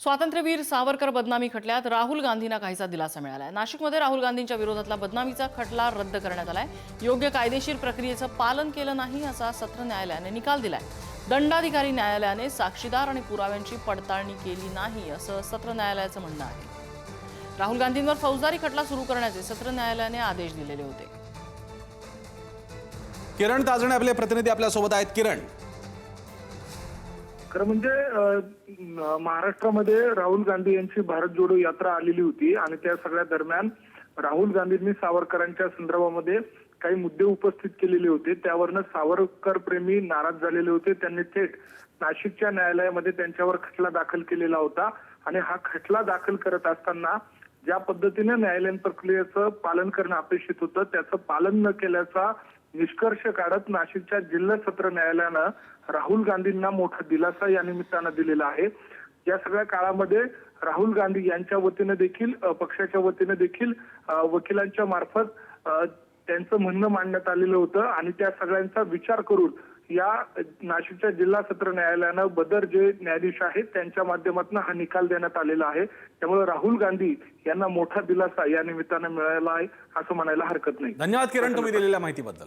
स्वातंत्र्यवीर सावरकर बदनामी खटल्यात राहुल गांधींना काहीसा दिलासा मिळाला आहे नाशिकमध्ये राहुल गांधींच्या विरोधातला बदनामीचा खटला रद्द करण्यात आलाय. योग्य कायदेशीर प्रक्रियेचं पालन केलं नाही असा सत्र न्यायालयाने निकाल दिलाय. दंडाधिकारी न्यायालयाने साक्षीदार आणि पुराव्यांची पडताळणी केली नाही असं सत्र न्यायालयाचं म्हणणं आहे. राहुल गांधींवर फौजदारी खटला सुरू करण्याचे सत्र न्यायालयाने आदेश दिलेले होते. किरण ताजणे आपले प्रतिनिधी आपल्यासोबत आहेत. किरण खरं म्हणजे महाराष्ट्रामध्ये राहुल गांधी यांची भारत जोडो यात्रा आलेली होती आणि त्या सगळ्या दरम्यान राहुल गांधींनी सावरकरांच्या संदर्भामध्ये काही मुद्दे उपस्थित केलेले होते. त्यावरनं सावरकर प्रेमी नाराज झालेले होते. त्यांनी थेट नाशिकच्या न्यायालयामध्ये त्यांच्यावर खटला दाखल केलेला होता आणि हा खटला दाखल करत असताना ज्या पद्धतीने न्यायालयीन प्रक्रियेचं पालन करणं अपेक्षित होतं त्याचं पालन न केल्याचा निष्कर्ष काढत नाशिकच्या जिल्हा सत्र न्यायालयानं राहुल गांधींना मोठा दिलासा या निमित्तानं दिलेला आहे. या सगळ्या काळामध्ये राहुल गांधी यांच्या वतीनं देखील पक्षाच्या वतीनं देखील वकिलांच्या मार्फत त्यांचं म्हणणं मांडण्यात आलेलं होतं आणि त्या सगळ्यांचा विचार करून या नाशिकच्या जिल्हा सत्र न्यायालयानं बदर जे न्यायाधीश आहेत त्यांच्या माध्यमातून हा निकाल देण्यात आलेला आहे. त्यामुळे राहुल गांधी यांना मोठा दिलासा या निमित्तानं मिळाला आहे असं म्हणायला हरकत नाही. धन्यवाद किरण तुम्ही दिलेल्या माहितीबद्दल.